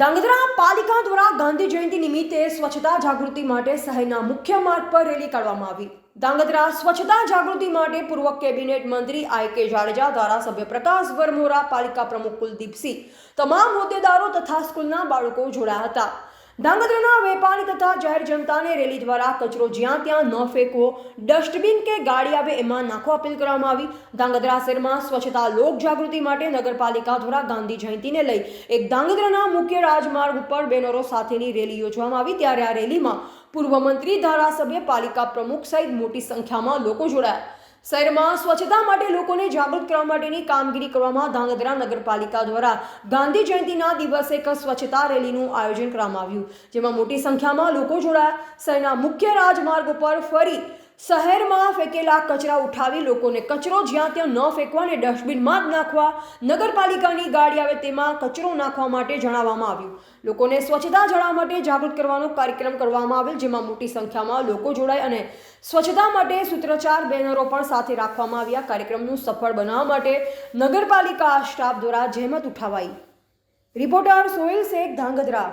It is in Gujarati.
ધાંગધ્રા પાલિકા દ્વારા ગાંધી જયંતિ નિમિત્તે સ્વચ્છતા જાગૃતિ માટે શહેરના મુખ્ય માર્ગ પર રેલી કાઢવામાં આવી. ધાંગધ્રા સ્વચ્છતા જાગૃતિ માટે પૂર્વ કેબિનેટ મંત્રી આઈ કે જાડેજા, ધારાસભ્ય પ્રકાશ વરમોરા, પાલિકા પ્રમુખ કુલદીપસિંહ, તમામ હોદ્દેદારો તથા સ્કૂલના બાળકો જોડાયા હતા. ધાંગધ્રાના વેપારી તથા જાહેર જનતાને રેલી દ્વારા કચરો જ્યાં ત્યાં ન ફેંકવો, ડસ્ટબિન કે ગાડી આવે એમાં નાખો અપીલ કરવામાં આવી. ધાંગધ્રા શહેરમાં સ્વચ્છતા લોક જાગૃતિ માટે નગરપાલિકા દ્વારા ગાંધી જયંતિને લઈ એક ધાંગધ્રાના મુખ્ય રાજમાર્ગ ઉપર બેનરો સાથેની રેલી યોજવામાં આવી. ત્યારે આ રેલીમાં પૂર્વ મંત્રી, ધારાસભ્ય, પાલિકા પ્રમુખ સહિત મોટી સંખ્યામાં લોકો જોડાયા. શહેરમાં સ્વચ્છતા માટે લોકોને જાગૃત કરવા માટેની કામગીરી કરવામાં ધાંગધ્રા નગરપાલિકા દ્વારા ગાંધી જયંતિના દિવસે એક સ્વચ્છતા રેલીનું આયોજન કરવામાં આવ્યું, જેમાં મોટી સંખ્યામાં લોકો જોડાયા. શહેરના મુખ્ય રાજમાર્ગ ઉપર ફરી શહેરમાં ફેંકેલા કચરા ઉઠાવી લોકોને કચરો જ્યાં ત્યાં ન ફેંકવા અને ડસ્ટબિનમાં જ નાખવા નગરપાલિકાની ગાડી આવે તેમાં કચરો નાખવા માટે જણાવવામાં આવ્યું. લોકોને સ્વચ્છતા જાળવવા માટે જાગૃત કરવાનો કાર્યક્રમ કરવામાં આવેલ, જેમાં મોટી સંખ્યામાં લોકો જોડાય અને સ્વચ્છતા માટે સૂત્રચાર બેનરો પણ સાથે રાખવામાં આવ્યા. કાર્યક્રમનું સફળ બનાવવા માટે નગરપાલિકા સ્ટાફ દ્વારા જહેમત ઉઠાવાઈ. રિપોર્ટર સોહેલ શેખ, ધાંગધ્રા.